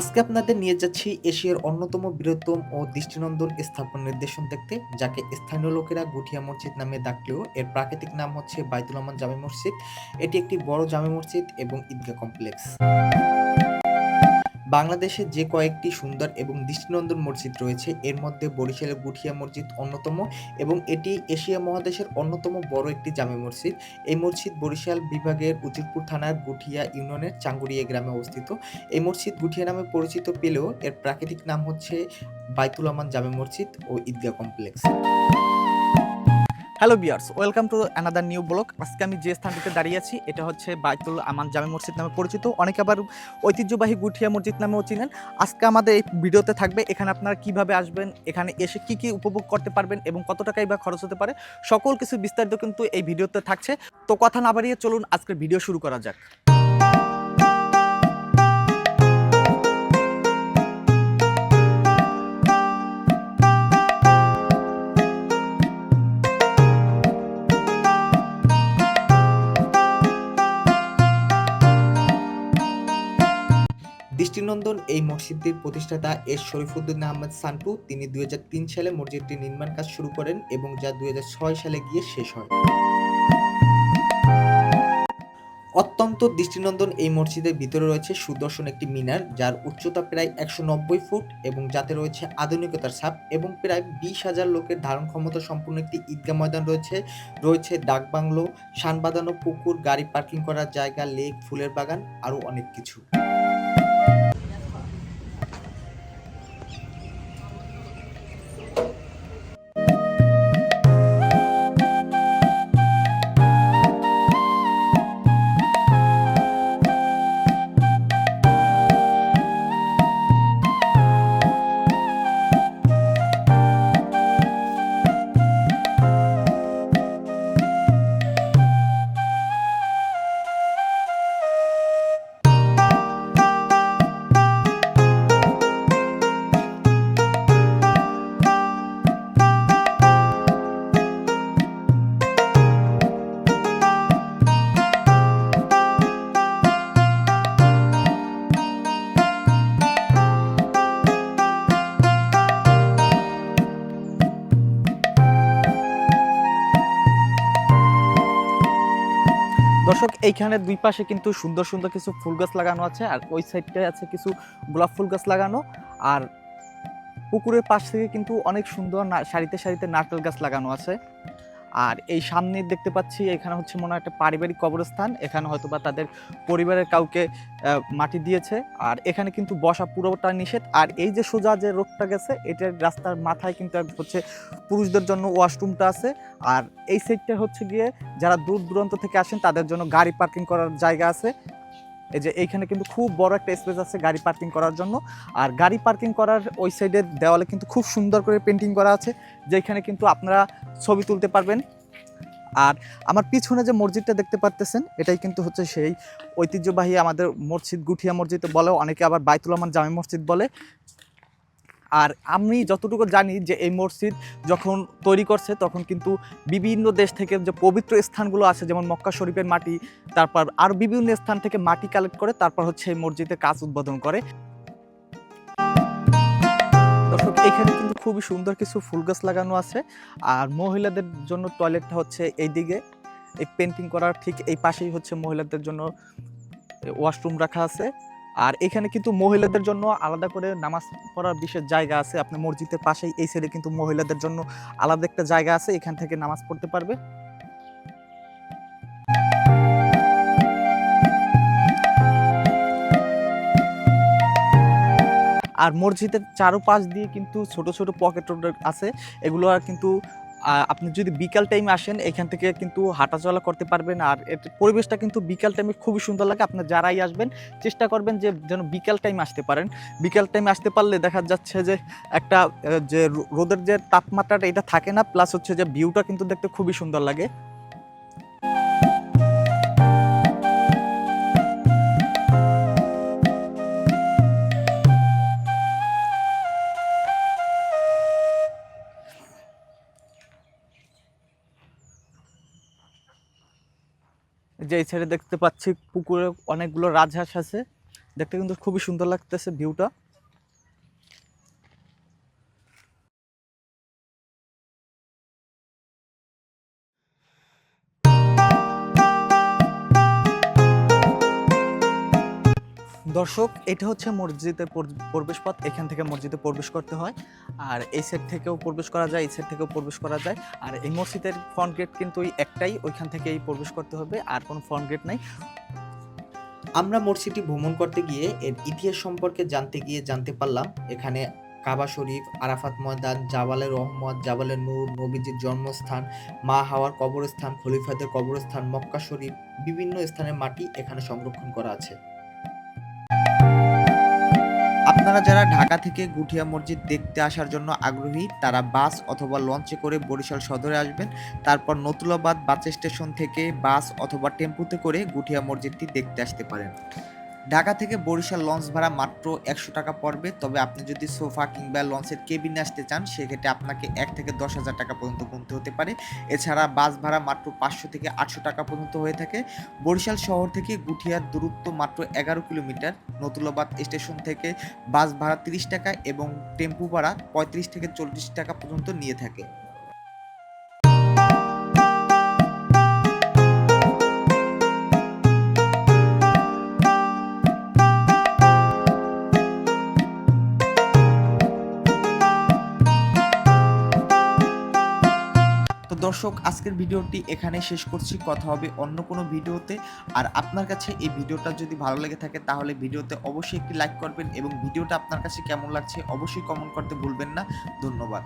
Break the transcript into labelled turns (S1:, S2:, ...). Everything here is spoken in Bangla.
S1: আজকে আপনাদের নিয়ে যাচ্ছি এশিয়ার অন্যতম বৃহত্তম ও দৃষ্টিনন্দন স্থাপন নির্দেশন দেখতে, যাকে স্থানীয় লোকেরা গুঠিয়া মসজিদ নামে ডাকলেও এর প্রাকৃতিক নাম হচ্ছে বাইতুল রহমান জামে মসজিদ। এটি একটি বড় জামে মসজিদ এবং ঈদগাহ কমপ্লেক্স। বাংলাদেশে যে কয়েকটি সুন্দর এবং দৃষ্টিনন্দন মসজিদ রয়েছে, এর মধ্যে বরিশালের গুঠিয়া মসজিদ অন্যতম এবং এটি এশিয়া মহাদেশের অন্যতম বড় একটি জামে মসজিদ। এই মসজিদ বরিশাল বিভাগের উজিরপুর থানার গুঠিয়া ইউনিয়নের চাঙ্গুরিয়া গ্রামে অবস্থিত। এই মসজিদ গুঠিয়া নামে পরিচিত পেলেও এর প্রাকৃতিক নাম হচ্ছে বাইতুল আমান জামে মসজিদ ও ঈদগাহ complex.
S2: Hello bears welcome to another new vlog আজকে আমি যে স্থানটিতে দাঁড়িয়ে আছি, এটা হচ্ছে বাইতুল আমান জামে মসজিদ নামে পরিচিত। অনেকে আবার ঐতিহ্যবাহী গুঠিয়া মসজিদ নামেও চিনেন। আজকে আমাদের এই ভিডিওতে থাকবে এখানে আপনারা কীভাবে আসবেন, এখানে এসে কি কি উপভোগ করতে পারবেন এবং কত টাকাই বা খরচ হতে পারে, সকল কিছু বিস্তারিত কিন্তু এই ভিডিওতে থাকছে। তো কথা না বাড়িয়ে চলুন আজকের ভিডিও শুরু করা যাক।
S1: দৃষ্টিনন্দন এই মসজিদটির প্রতিষ্ঠাতা এস শরীফুদ্দিন আহমেদ সান্টু। তিনি দুই হাজার তিন সালে মসজিদটির নির্মাণ কাজ শুরু করেন এবং যা দুই হাজার ছয় সালে গিয়ে শেষ হয়। অত্যন্ত দৃষ্টিনন্দন এই মসজিদের ভিতরে রয়েছে সুদর্শন একটি মিনার, যার উচ্চতা প্রায় একশো নব্বই ফুট এবং যাতে রয়েছে আধুনিকতার ছাপ এবং প্রায় বিশ হাজার লোকের ধারণ ক্ষমতা সম্পূর্ণ একটি ঈদগাহ ময়দান রয়েছে। রয়েছে ডাক বাংলো সান পুকুর, গাড়ি পার্কিং করার জায়গা, লেক, ফুলের বাগান, আরও অনেক কিছু।
S2: দর্শক, এইখানে দুই পাশে কিন্তু সুন্দর সুন্দর কিছু ফুল গাছ লাগানো আছে, আর ওই সাইডটায় আছে কিছু গোলাপ ফুল গাছ লাগানো, আর পুকুরের পাশ থেকে কিন্তু অনেক সুন্দর সারিতে সারিতে নারকেল গাছ লাগানো আছে। আর এই সামনে দেখতে পাচ্ছি, এখানে হচ্ছে মনে হয় একটা পারিবারিক কবরস্থান। এখানে হয়তো বা তাদের পরিবারের কাউকে মাটি দিয়েছে। আর এখানে কিন্তু বসা পুরোটা নিষেধ। আর এই যে সোজা যে রোডটা গেছে এটার রাস্তার মাথায় কিন্তু হচ্ছে পুরুষদের জন্য ওয়াশরুমটা আছে। আর এই সাইডটা হচ্ছে গিয়ে যারা দূর দূরান্ত থেকে আসেন, তাদের জন্য গাড়ি পার্কিং করার জায়গা আছে। এই যে এইখানে কিন্তু খুব বড় একটা স্পেস আছে গাড়ি পার্কিং করার জন্য। আর গাড়ি পার্কিং করার ওই সাইডের দেওয়ালে কিন্তু খুব সুন্দর করে পেন্টিং করা আছে, যেখানে কিন্তু আপনারা ছবি তুলতে পারবেন। আর আমার পিছনে যে মসজিদটা দেখতে পারতেছেন, এটাই কিন্তু হচ্ছে সেই ঐতিহ্যবাহী আমাদের মসজিদ গুঠিয়া মসজিদ বলে, অনেকে আবার বাইতুল রহমান জামে মসজিদ বলে। আর আমি যতটুকু জানি যে এই মসজিদ যখন তৈরি করছে, তখন কিন্তু বিভিন্ন দেশ থেকে যে পবিত্র স্থানগুলো আছে, যেমন মক্কা শরীফের মাটি, তারপর আর বিভিন্ন স্থান থেকে মাটি কালেক্ট করে তারপর হচ্ছে এই মসজিদে কাজ উদ্বোধন করে। দর্শক, এখানে কিন্তু খুবই সুন্দর কিছু ফুল গাছ লাগানো আছে। আর মহিলাদের জন্য টয়লেটটা হচ্ছে এই দিকে এই পেন্টিং করার ঠিক এই পাশেই হচ্ছে মহিলাদের জন্য ওয়াশরুম রাখা আছে। আর এখানে কিন্তু মহিলাদের জন্য আলাদা করে নামাজ পড়ার বিশেষ জায়গা আছে। আপনি মসজিদের পাশেই এই সাইডে কিন্তু মহিলাদের জন্য আলাদা একটা জায়গা আছে, এখান থেকে নামাজ পড়তে পারবে। আর মসজিদের চারোপাশ দিয়ে কিন্তু ছোট ছোট পকেট আছে, এগুলো আর কিন্তু আপনি যদি বিকাল টাইমে আসেন, এখান থেকে কিন্তু হাঁটাচলা করতে পারবেন আর এর পরিবেশটা কিন্তু বিকাল টাইমে খুবই সুন্দর লাগে। আপনি যারাই আসবেন, চেষ্টা করবেন যে যেন বিকাল টাইমে আসতে পারেন। বিকাল টাইমে আসতে পারলে দেখা যাচ্ছে যে একটা যে রোদের যে তাপমাত্রাটা এটা থাকে না প্লাস হচ্ছে যে ভিউটা কিন্তু দেখতে খুবই সুন্দর লাগে। যে এই সাইডে দেখতে পাচ্ছি পুকুরে অনেকগুলো রাজহাঁস আছে। দেখতে কিন্তু খুবই সুন্দর লাগতেছে ভিউটা দর্শক, এটা হচ্ছে মসজিদের প্রব- প্রবেশপথ। এখান থেকে মসজিদে প্রবেশ করতে হয়। আর এই সাইড থেকেও প্রবেশ করা যায়, এই সাইড থেকেও প্রবেশ করা যায়। আর এই মসজিদের ফ্রন্ট গেট কিন্তু একটাই, ওইখান থেকেই প্রবেশ করতে হবে, আর কোনো ফ্রন্ট গেট নাই।
S1: আমরা মসজিদটি ভ্রমণ করতে গিয়ে এর ইতিহাস সম্পর্কে জানতে গিয়ে জানতে পারলাম। এখানে কাবা শরীফ, আরাফাত ময়দান জাবালে রহমত জাবালে নূর, নবীজির জন্মস্থান, মা হাওয়ার কবরস্থান, খলিফাদের কবরস্থান, মক্কা শরীফ, বিভিন্ন স্থানের মাটি এখানে সংরক্ষণ করা আছে। আপনারা যারা ঢাকা থেকে গুঠিয়া মসজিদ দেখতে আসার জন্য আগ্রহী, তারা বাস অথবা লঞ্চে করে বরিশাল সদরে আসবেন। তারপর নতুলাবাদ বাস স্টেশন থেকে বাস অথবা টেম্পুতে করে গুঠিয়া মসজিদটি দেখতে আসতে পারেন। ঢাকা থেকে বরিশাল লঞ্চ ভাড়া মাত্র একশো টাকা পড়বে। তবে আপনি যদি সোফা কিংবা লঞ্চের কেবিনে আসতে চান, সেক্ষেত্রে আপনাকে এক থেকে দশ হাজার টাকা পর্যন্ত গুনতে হতে পারে। এছাড়া বাস ভাড়া মাত্র পাঁচশো থেকে আটশো টাকা পর্যন্ত হয়ে থাকে। বরিশাল শহর থেকে গুঠিয়ার দূরত্ব মাত্র এগারো কিলোমিটার। নতুলাবাদ স্টেশন থেকে বাস ভাড়া তিরিশ টাকা এবং টেম্পু ভাড়া পঁয়ত্রিশ থেকে চল্লিশ টাকা পর্যন্ত নিয়ে থাকে। দর্শক, আজকের ভিডিওটি এখানে শেষ করছি। কথা হবে অন্য কোনো ভিডিওতে। আর আপনার কাছে এই ভিডিওটা যদি ভালো লেগে থাকে, তাহলে ভিডিওতে অবশ্যই একটি লাইক করবেন এবং ভিডিওটা আপনার কাছে কেমন লাগছে অবশ্যই কমেন্ট করতে ভুলবেন না। ধন্যবাদ।